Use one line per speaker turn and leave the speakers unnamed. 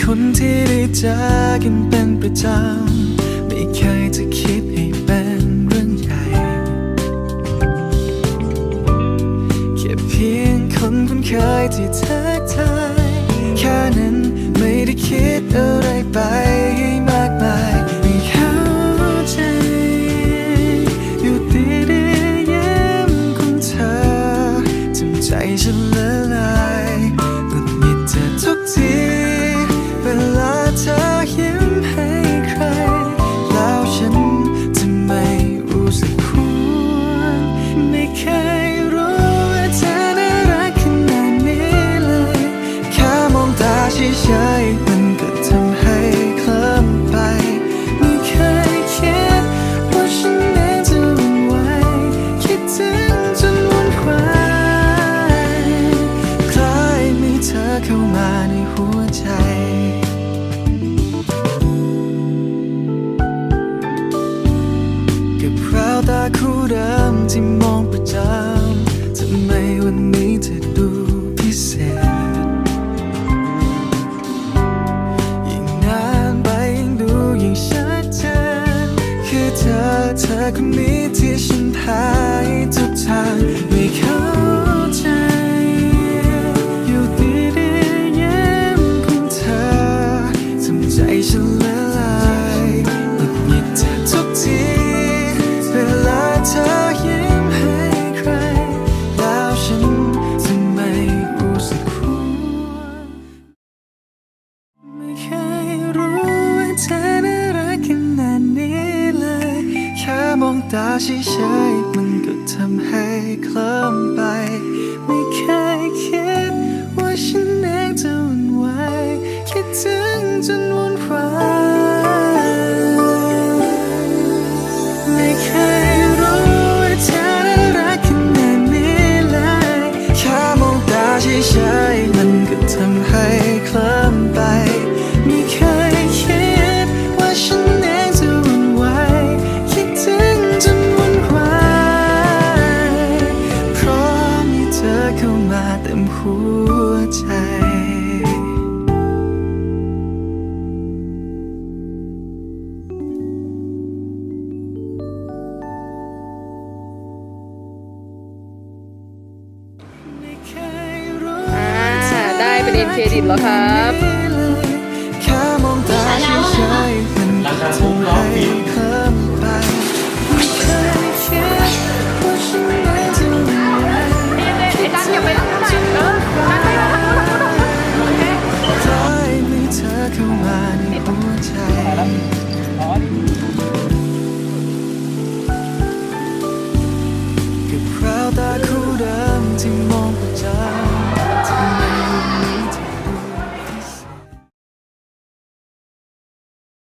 คนที่ได้เจอกันเป็นประจำไม่เคยจะคิดให้เป็นเรื่องใหญ่แค่เพียงคนคุ้นเคยที่ทักทายแค่นั้นไม่ได้คิดอะไรไปให้มากมายไม่เข้าใจ อยู่ดีๆยิ้มของเธอทำใจฉันละลายหงุดหงิดเธอทุกที คู่เดิมที่มองประจำทำไมวันนี้เธอดูพิเศษ ยิ่งนานไปยิ่งดูยิ่งชัดเจนคือเธอเธอคนนี้ที่ฉันหายทุกทางไม่เข้าใจ ตาเฉยๆมันก็ทำให้เคลิ้มไป ไม่เคยคิดว่าฉันเองจะวั่นไหวคิดถึงจนวุ่นวายไม่เคยรู้ว่าเธอน่ารักขนาดนี้เลยแค่มองตาเฉยๆมันก็ทำให้เคลิ้มไป อเข้ามาเต็มหัวใจไม่เคยรู้
อ่าได้เป็นเอ็นเครดิตแล้วครับ